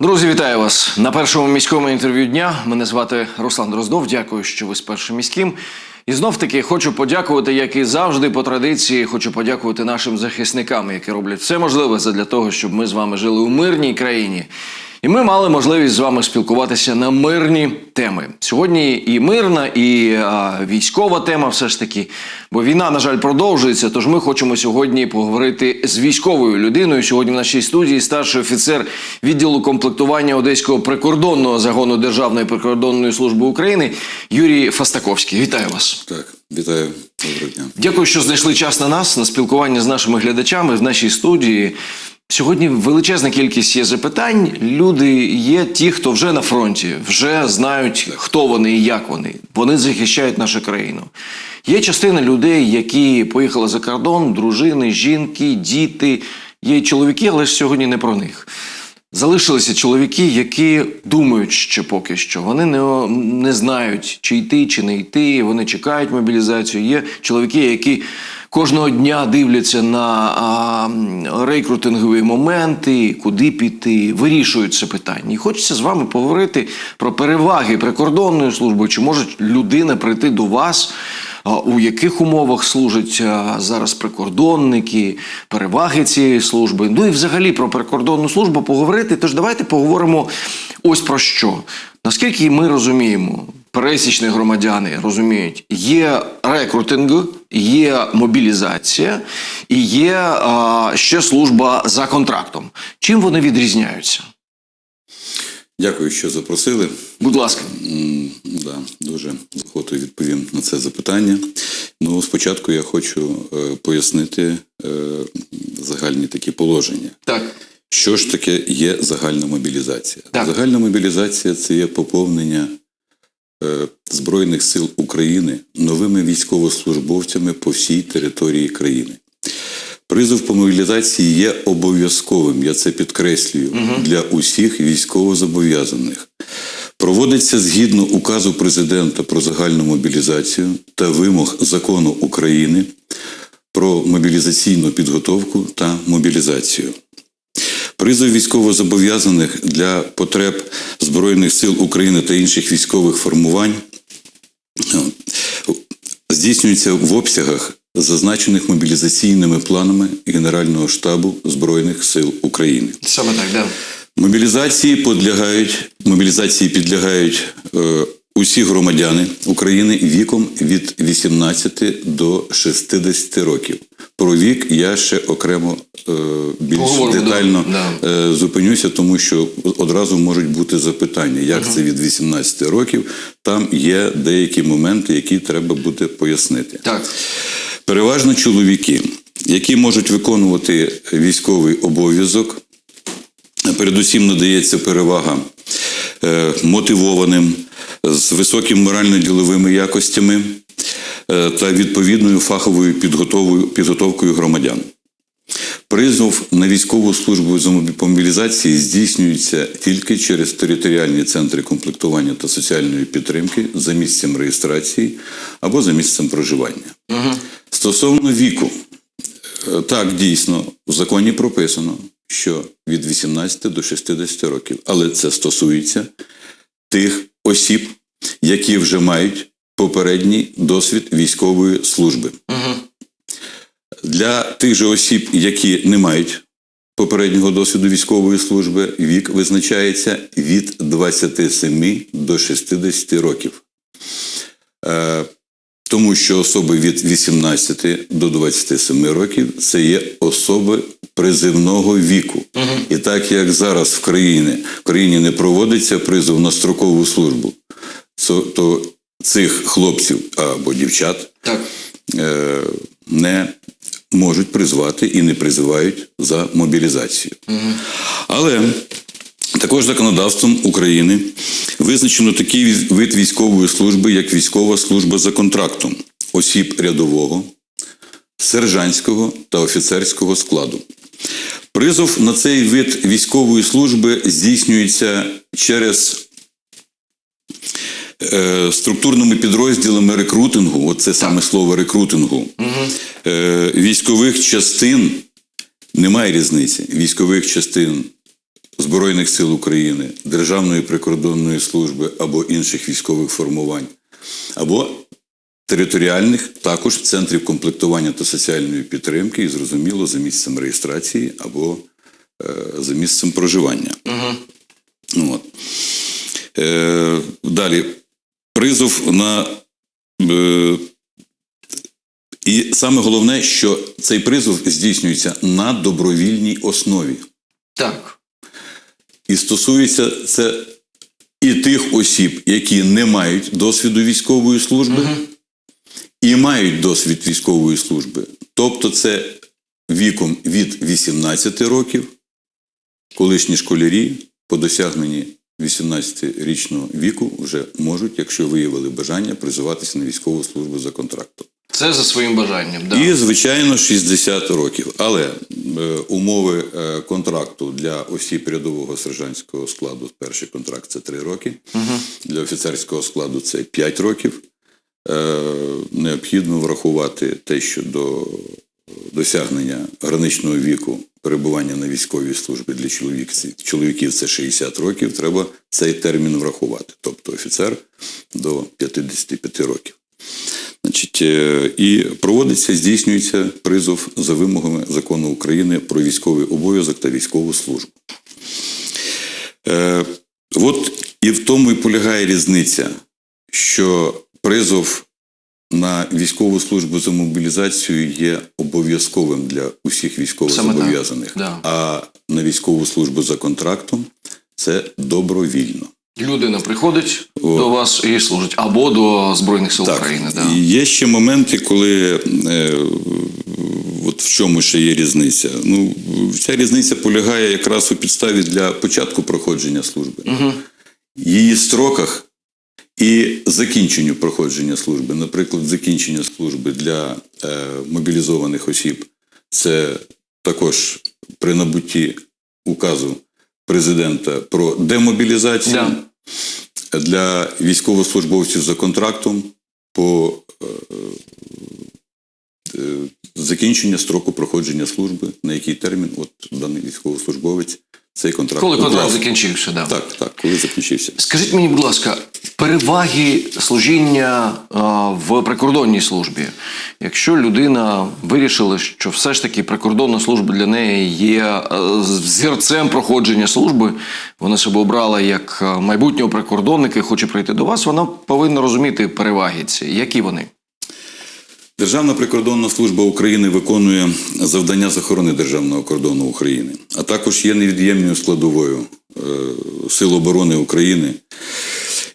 Друзі, вітаю вас на першому міському інтерв'ю дня. Мене звати Руслан Дроздов. Дякую, що ви з першим міським. І знов таки хочу подякувати, як і завжди, по традиції, хочу подякувати нашим захисникам, які роблять все можливе для того, щоб ми з вами жили у мирній країні. І ми мали можливість з вами спілкуватися на мирні теми. Сьогодні і мирна, і а, військова тема, все ж таки. Бо війна, на жаль, продовжується. Тож ми хочемо сьогодні поговорити з військовою людиною. Сьогодні в нашій студії старший офіцер відділу комплектування Одеського прикордонного загону Державної прикордонної служби України Юрій Фастаковський. Вітаю вас. Так, вітаю, доброго дня. Дякую, що знайшли час на нас на спілкування з нашими глядачами в нашій студії. Сьогодні величезна кількість є запитань. Люди є ті, хто вже на фронті, вже знають, хто вони і як вони. Вони захищають нашу країну. Є частина людей, які поїхали за кордон, дружини, жінки, діти. Є чоловіки, але ж сьогодні не про них. Залишилися чоловіки, які думають ще поки що. Вони не, не знають, чи йти, чи не йти. Вони чекають мобілізацію. Є чоловіки, які кожного дня дивляться на а, рекрутингові моменти, куди піти, вирішують це питання. І хочеться з вами поговорити про переваги прикордонної служби. Чи може людина прийти до вас? У яких умовах служать зараз прикордонники, переваги цієї служби? Ну і взагалі про прикордонну службу поговорити. Тож давайте поговоримо ось про що. Наскільки ми розуміємо, пересічні громадяни розуміють, є рекрутинг, є мобілізація і є а, ще служба за контрактом. Чим вони відрізняються? Дякую, що запросили. Будь ласка. М, Да, дуже з відповім на це запитання. Ну, спочатку я хочу е, пояснити е, загальні такі положення. Так. Що ж таке є загальна мобілізація? Так. Загальна мобілізація це є поповнення Збройних сил України новими військовослужбовцями по всій території країни. Призов по мобілізації є обов'язковим, я це підкреслюю, для усіх військовозобов'язаних. Проводиться згідно указу президента про загальну мобілізацію та вимог закону України про мобілізаційну підготовку та мобілізацію. Призов військовозобов'язаних для потреб Збройних сил України та інших військових формувань здійснюється в обсягах, зазначених мобілізаційними планами Генерального штабу Збройних сил України. Саме так, да. Мобілізації підлягають, мобілізації підлягають е, усі громадяни України віком від 18 до 60 років. Про вік я ще окремо е, більш Поговоримо, детально да, е, зупинюся, тому що одразу можуть бути запитання, як це від 18 років. Там є деякі моменти, які треба буде пояснити. Так. Переважно чоловіки, які можуть виконувати військовий обов'язок. Передусім надається перевага е, мотивованим, з високими морально-діловими якостями е, та відповідною фаховою підготовкою громадян. Призов на військову службу з мобілізації здійснюється тільки через територіальні центри комплектування та соціальної підтримки за місцем реєстрації або за місцем проживання. Стосовно віку, е, так дійсно в законі прописано, що від 18 до 60 років, але це стосується тих осіб, які вже мають попередній досвід військової служби. Для тих же осіб, які не мають попереднього досвіду військової служби, вік визначається від 27 до 60 років. Тому що особи від 18 до 27 років це є особи призивного віку. І так як зараз в країні, в країні не проводиться призов на строкову службу, то, то цих хлопців або дівчат Так. е, не можуть призвати і не призивають за мобілізацію. Але також законодавством України визначено такий вид військової служби, як військова служба за контрактом осіб рядового, сержантського та офіцерського складу. Призов на цей вид військової служби здійснюється через е, структурними підрозділами рекрутингу, оце саме слово рекрутингу, е, військових частин немає різниці. Військових частин Збройних сил України, Державної прикордонної служби або інших військових формувань, або територіальних, також центрів комплектування та соціальної підтримки, і зрозуміло, за місцем реєстрації або е, за місцем проживання. Угу. От. Е, далі. Призов на. Е, і саме головне, що цей призов здійснюється на добровільній основі. Так. І стосується це і тих осіб, які не мають досвіду військової служби, і мають досвід військової служби. Тобто, це віком від 18 років, колишні школярі по досягненні 18-річного віку вже можуть, якщо виявили бажання, призиватися на військову службу за контрактом. Це за своїм бажанням. Да. І, звичайно, 60 років. Але е, умови е, контракту для осіб рядового сержантського складу, перший контракт це 3 роки, для офіцерського складу це 5 років. Е, необхідно врахувати те, що до досягнення граничного віку перебування на військовій службі для чоловіків, чоловіків це 60 років, треба цей термін врахувати, тобто офіцер до 55 років. Значить, е, і проводиться, здійснюється призов за вимогами закону України про військовий обов'язок та військову службу. Е, от і в тому і полягає різниця, що призов на військову службу за мобілізацію є обов'язковим для усіх військовозобов'язаних, да. а на військову службу за контрактом це добровільно. Людина приходить О. до вас і служить або до Збройних сил України. Да. І є ще моменти, коли е, от в чому ще є різниця. Ну, ця різниця полягає якраз у підставі для початку проходження служби, Угу. її строках і закінченню проходження служби. Наприклад, закінчення служби для е, мобілізованих осіб це також при набутті указу президента про демобілізацію. Да. Для військовослужбовців за контрактом по е, закінчення строку проходження служби, на який термін от даний військовослужбовець цей контракт Коли контракт уклав. закінчився, да. Так, так, коли закінчився. Скажіть мені, будь ласка, переваги служіння а, в прикордонній службі. Якщо людина вирішила, що все ж таки прикордонна служба для неї є зірцем проходження служби, вона себе обрала як майбутнього прикордонника і хоче прийти до вас, вона повинна розуміти переваги ці. Які вони? Державна прикордонна служба України виконує завдання з охорони державного кордону України, а також є невід'ємною складовою е, Сил оборони України.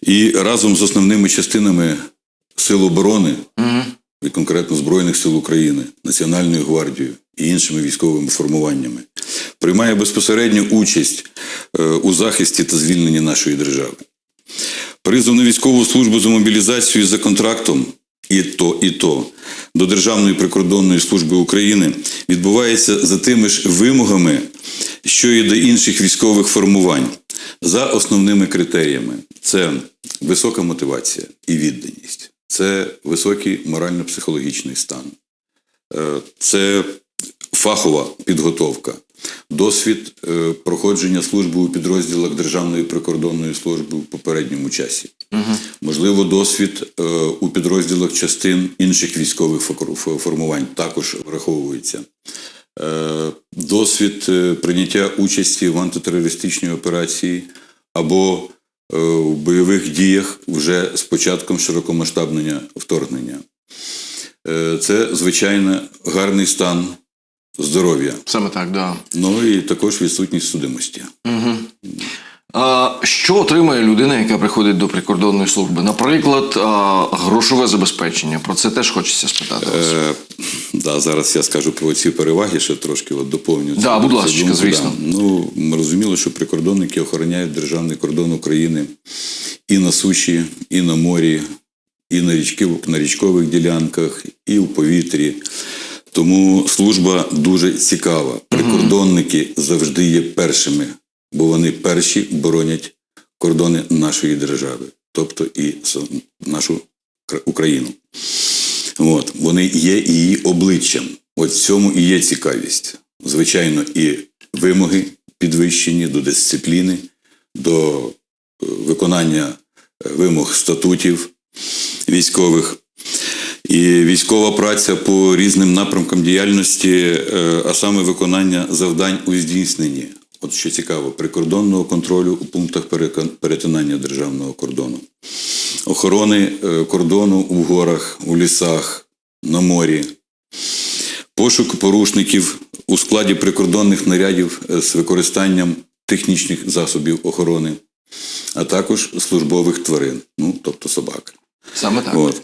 І разом з основними частинами Сил оборони, Угу. і конкретно Збройних сил України, Національною гвардією і іншими військовими формуваннями, приймає безпосередню участь е, у захисті та звільненні нашої держави. Призов на військову службу за мобілізацію за контрактом і то, і то. До Державної прикордонної служби України відбувається за тими ж вимогами, що і до інших військових формувань, за основними критеріями: це висока мотивація і відданість, це високий морально-психологічний стан, е, це фахова підготовка, досвід е, проходження служби у підрозділах Державної прикордонної служби в попередньому часі. Можливо, досвід е, у підрозділах частин інших військових формувань також враховується. Е, Досвід прийняття участі в антитерористичній операції або в бойових діях вже з початком широкомасштабного вторгнення. Це, звичайно, гарний стан здоров'я, Саме так, да. ну і також відсутність судимості. Угу. А, що отримує людина, яка приходить до прикордонної служби? Наприклад, грошове забезпечення. Про це теж хочеться спитати вас. Е, да, зараз я скажу про ці переваги, ще трошки от доповню. Да, будь ласка, звісно. Да. Ну, ми розуміли, що прикордонники охороняють державний кордон України і на суші, і на морі, і на, річки, на річкових ділянках, і в повітрі. Тому служба дуже цікава. Прикордонники завжди є першими, бо вони перші боронять кордони нашої держави, тобто і нашу Україну. От, вони є її обличчям. От цьому і є цікавість. Звичайно, і вимоги, підвищені до дисципліни, до е, виконання е, вимог статутів військових. І військова праця по різним напрямкам діяльності, е, а саме виконання завдань у здійсненні. От що цікаво, прикордонного контролю у пунктах перетинання державного кордону, охорони е, кордону у горах, у лісах, на морі, пошук порушників у складі прикордонних нарядів е, з використанням технічних засобів охорони, а також службових тварин, ну тобто собак. Саме так. От.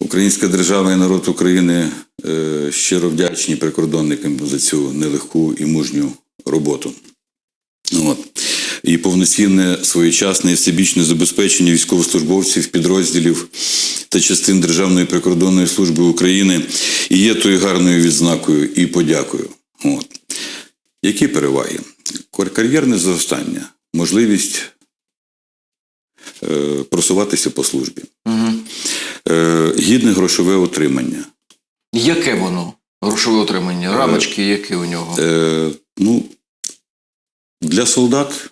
Українська держава і народ України е, щиро вдячні прикордонникам за цю нелегку і мужню роботу. От. І повноцінне своєчасне і всебічне забезпечення військовослужбовців, підрозділів та частин Державної прикордонної служби України і є тою гарною відзнакою і подякою. От. Які переваги? Кар- Кар'єрне зростання, можливість е, просуватися по службі, Угу. Е, гідне грошове отримання. Яке воно? Грошове отримання, рамочки, які у нього? Е, ну, для солдат,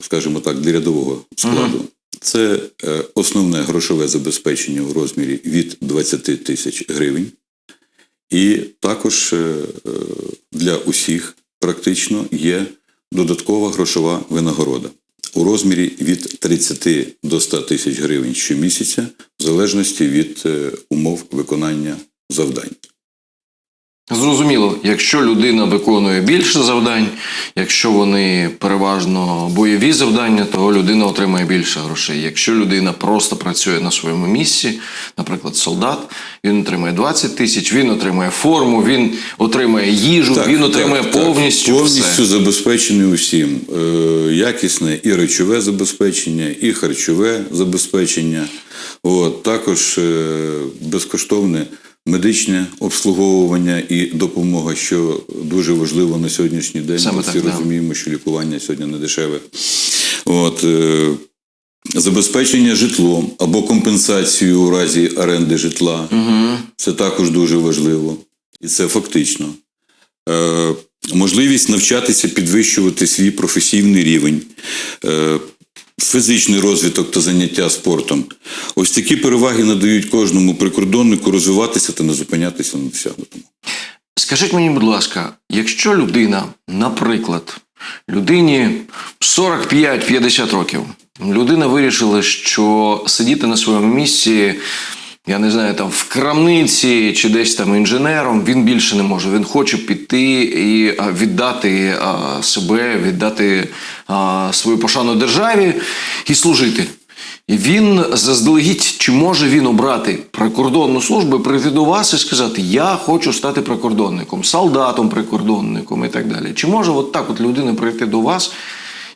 скажімо так, для рядового складу, це е, основне грошове забезпечення в розмірі від 20 тисяч гривень. І також е, е, для усіх практично є додаткова грошова винагорода у розмірі від 30 до 100 тисяч гривень щомісяця, в залежності від е, умов виконання завдань. Зрозуміло, якщо людина виконує більше завдань, якщо вони переважно бойові завдання, то людина отримає більше грошей. Якщо людина просто працює на своєму місці, наприклад, солдат, він отримує 20 тисяч, він отримує форму, він отримує їжу, він отримує так, так. повністю, повністю все. забезпечений усім. Е, якісне і речове забезпечення, і харчове забезпечення. От, також е, безкоштовне медичне обслуговування і допомога, що дуже важливо на сьогоднішній день. Саме Ми всі так, да. розуміємо, що лікування сьогодні не дешеве. От, е, забезпечення житлом або компенсацію у разі оренди житла. Угу. Це також дуже важливо. І це фактично. Е, можливість навчатися підвищувати свій професійний рівень, е, фізичний розвиток та заняття спортом. Ось такі переваги надають кожному прикордоннику розвиватися та не зупинятися на досягнутому. Скажіть мені, будь ласка, якщо людина, наприклад, людині 45-50 років, людина вирішила, що сидіти на своєму місці, я не знаю, там в крамниці чи десь там інженером, він більше не може. Він хоче піти і віддати себе, віддати свою пошану державі і служити. І він заздалегідь, чи може він обрати прикордонну службу, прийти до вас і сказати: Я хочу стати прикордонником, солдатом прикордонником і так далі. Чи може от так от людина прийти до вас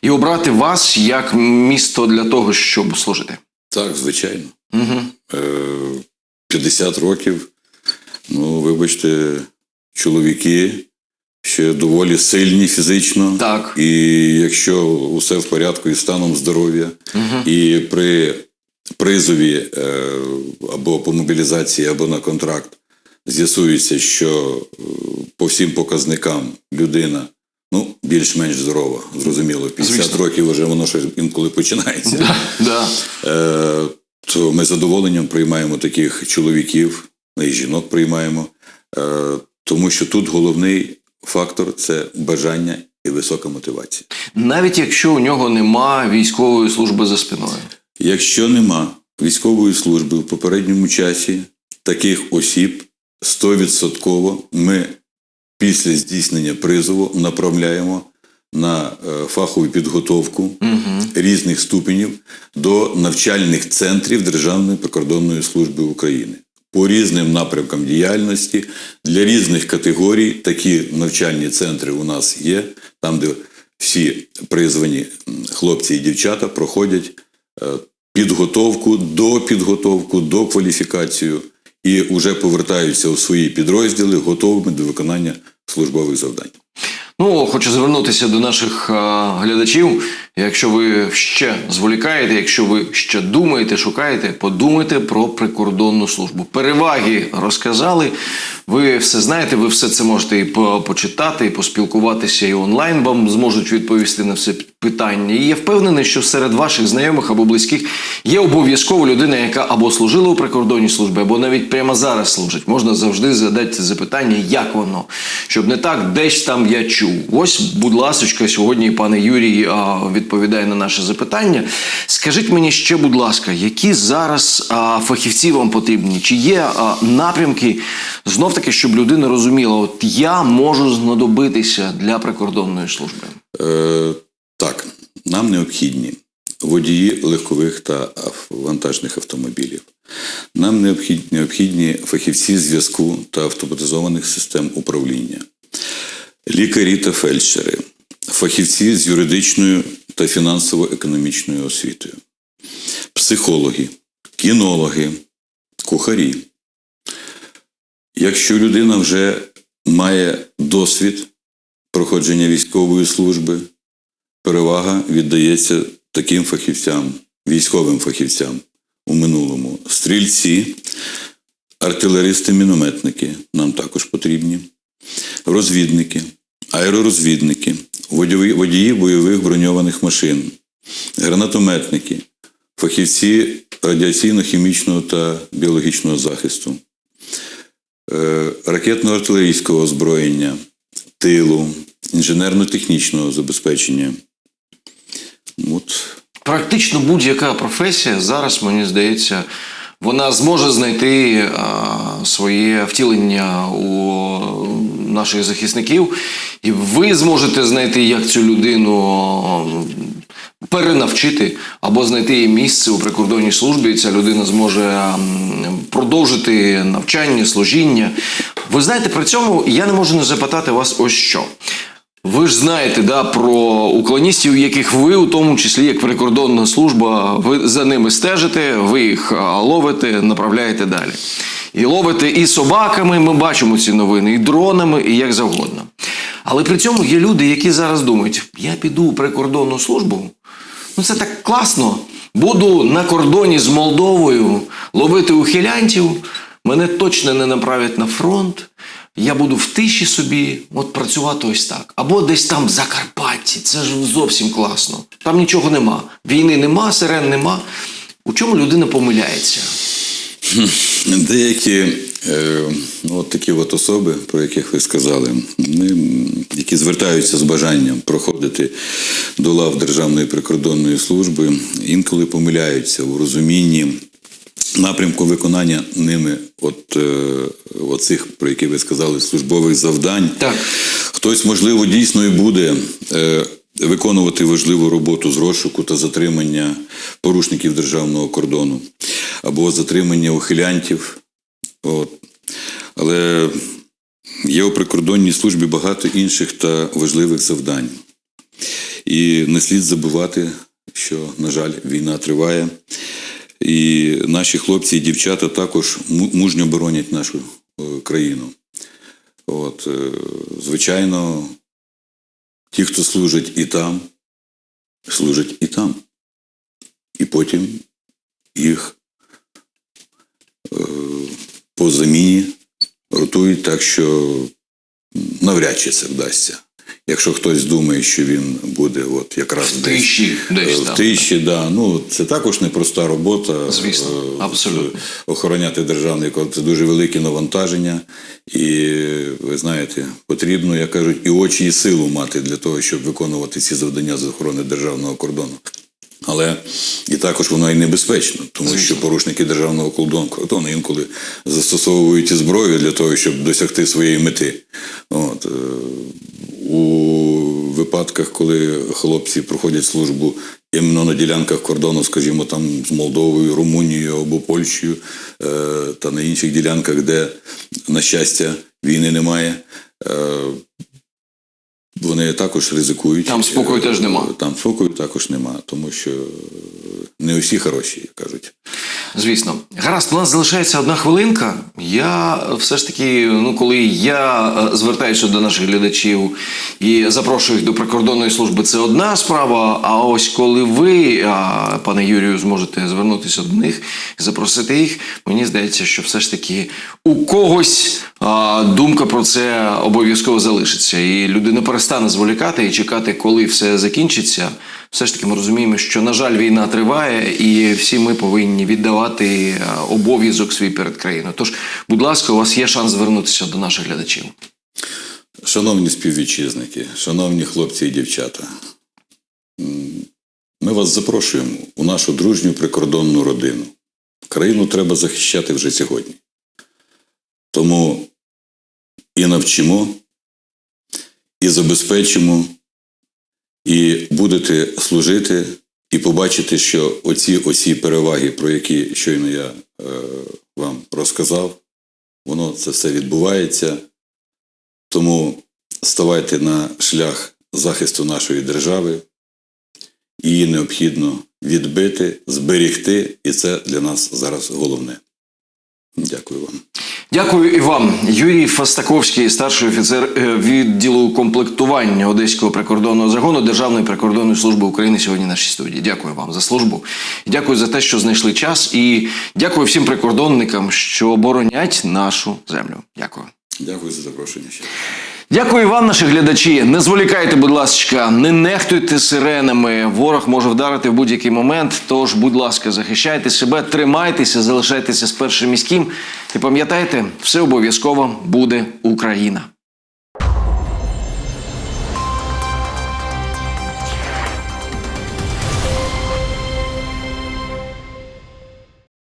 і обрати вас як місто для того, щоб служити? Так, звичайно. Угу. Е, 50 років. Ну, вибачте, чоловіки ще доволі сильні фізично. Так. І якщо усе в порядку із станом здоров'я, і при призові е, або по мобілізації, або на контракт з'ясується, що е, по всім показникам людина ну, більш-менш здорова, зрозуміло, 50 Звісно. років вже воно щось інколи починається. Да. Е, то ми з задоволенням приймаємо таких чоловіків, і жінок приймаємо, е, тому що тут головний фактор це бажання і висока мотивація. Навіть якщо у нього нема військової служби за спиною. Якщо нема військової служби в попередньому часі таких осіб 100% ми після здійснення призову направляємо на е, фахову підготовку різних ступенів до навчальних центрів Державної прикордонної служби України. По різним напрямкам діяльності для різних категорій такі навчальні центри у нас є, там, де всі призвані хлопці і дівчата проходять е, підготовку до підготовку, до кваліфікацію і вже повертаються у свої підрозділи, готовими до виконання службових завдань. Ну, хочу звернутися до наших а, глядачів. Якщо ви ще зволікаєте, якщо ви ще думаєте, шукаєте, подумайте про прикордонну службу. Переваги розказали. Ви все знаєте, ви все це можете і почитати, і поспілкуватися, і онлайн вам зможуть відповісти на все питання. І я впевнений, що серед ваших знайомих або близьких є обов'язково людина, яка або служила у прикордонній службі, або навіть прямо зараз служить. Можна завжди задати запитання, як воно, щоб не так, десь там я чув. Ось, будь ласка, сьогодні пане Юрій відповідає на наше запитання. Скажіть мені ще, будь ласка, які зараз фахівці вам потрібні? Чи є напрямки знов таки, щоб людина розуміла, от я можу знадобитися для прикордонної служби? Е, так, нам необхідні водії легкових та вантажних автомобілів. Нам необхідні, необхідні фахівці зв'язку та автоматизованих систем управління, лікарі та фельдшери, фахівці з юридичною та фінансово-економічною освітою, психологи, кінологи, кухарі. Якщо людина вже має досвід проходження військової служби, перевага віддається таким фахівцям, військовим фахівцям у минулому. Стрільці, артилеристи, мінометники нам також потрібні, розвідники, аеророзвідники, водії, бойових броньованих машин, гранатометники, фахівці радіаційно-хімічного та біологічного захисту, ракетно-артилерійського озброєння, тилу, інженерно-технічного забезпечення. От Практично будь-яка професія зараз, мені здається, вона зможе знайти своє втілення у наших захисників, і ви зможете знайти, як цю людину перенавчити або знайти її місце у прикордонній службі. І ця людина зможе продовжити навчання, служіння. Ви знаєте, при цьому я не можу не запитати вас ось що. Ви ж знаєте да, про уклоністів, яких ви, у тому числі як прикордонна служба, ви за ними стежите, ви їх ловите, направляєте далі. І ловите і собаками, ми бачимо ці новини, і дронами, і як завгодно. Але при цьому є люди, які зараз думають: я піду у прикордонну службу. Ну це так класно. Буду на кордоні з Молдовою ловити ухилянтів, мене точно не направлять на фронт. Я буду в тиші собі от працювати ось так. Або десь там в Закарпатті. Це ж зовсім класно. Там нічого нема. Війни нема, сирен нема. У чому людина помиляється? деякі е, ну, от такі от особи, про яких ви сказали, вони, які звертаються з бажанням проходити до лав Державної прикордонної служби, інколи помиляються у розумінні напрямку виконання ними от, е, оцих, про які ви сказали, службових завдань. Так. Хтось, можливо, дійсно і буде е, виконувати важливу роботу з розшуку та затримання порушників державного кордону або затримання ухилянтів. От. Але є у прикордонній службі багато інших та важливих завдань. І не слід забувати, що, на жаль, війна триває. І наші хлопці і дівчата також мужньо боронять нашу е, країну. От, е, звичайно, ті, хто служить і там, служать і там. І потім їх е, по заміні ротують так, що навряд чи це вдасться. Якщо хтось думає, що він буде от якраз В десь тиші десь Е, В там. тиші, да. Ну, це також непроста робота. Звісно, Е, абсолютно. Охороняти державний кордон – це дуже велике навантаження. І ви знаєте, потрібно, як кажуть, і очі, і силу мати для того, щоб виконувати ці завдання з охорони державного кордону. Але і також воно і небезпечно, тому що порушники державного кордону, інколи застосовують і зброю для того, щоб досягти своєї мети. От, е, у випадках, коли хлопці проходять службу іменно на ділянках кордону, скажімо, там з Молдовою, Румунією або Польщею, е, та на інших ділянках, де, на щастя, війни немає. Е, Вони також ризикують. Там спокою теж нема. Там спокою також нема, тому що не усі хороші, як кажуть. Звісно, гаразд, у нас залишається одна хвилинка. Я все ж таки, ну коли я е, звертаюся до наших глядачів і запрошую їх до прикордонної служби, це одна справа. А ось коли ви, пане Юрію, зможете звернутися до них і запросити їх, мені здається, що все ж таки у когось думка про це обов'язково залишиться, і людина перестане зволікати і чекати, коли все закінчиться. Все ж таки ми розуміємо, що на жаль війна триває, і всі ми повинні віддавати е, обов'язок свій перед країною. Тож, будь ласка, у вас є шанс звернутися до наших глядачів. Шановні співвітчизники, шановні хлопці і дівчата, ми вас запрошуємо у нашу дружню прикордонну родину. Країну треба захищати вже сьогодні. Тому і навчимо, і забезпечимо, і будете служити, і побачите, що оці осі переваги, про які щойно я е, вам розказав, воно це все відбувається. Тому ставайте на шлях захисту нашої держави. Її необхідно відбити, зберігти, і це для нас зараз головне. Дякую вам. Дякую і вам, Юрій Фастаковський, старший офіцер е, відділу комплектування Одеського прикордонного загону Державної прикордонної служби України сьогодні в нашій студії. Дякую вам за службу. Дякую за те, що знайшли час. І дякую всім прикордонникам, що боронять нашу землю. Дякую. Дякую за запрошення. Дякую вам, наші глядачі. Не зволікайте, будь ласка, не нехтуйте сиренами. Ворог може вдарити в будь-який момент. Тож, будь ласка, захищайте себе, тримайтеся, залишайтеся з першим міським. І пам'ятайте, все обов'язково буде Україна.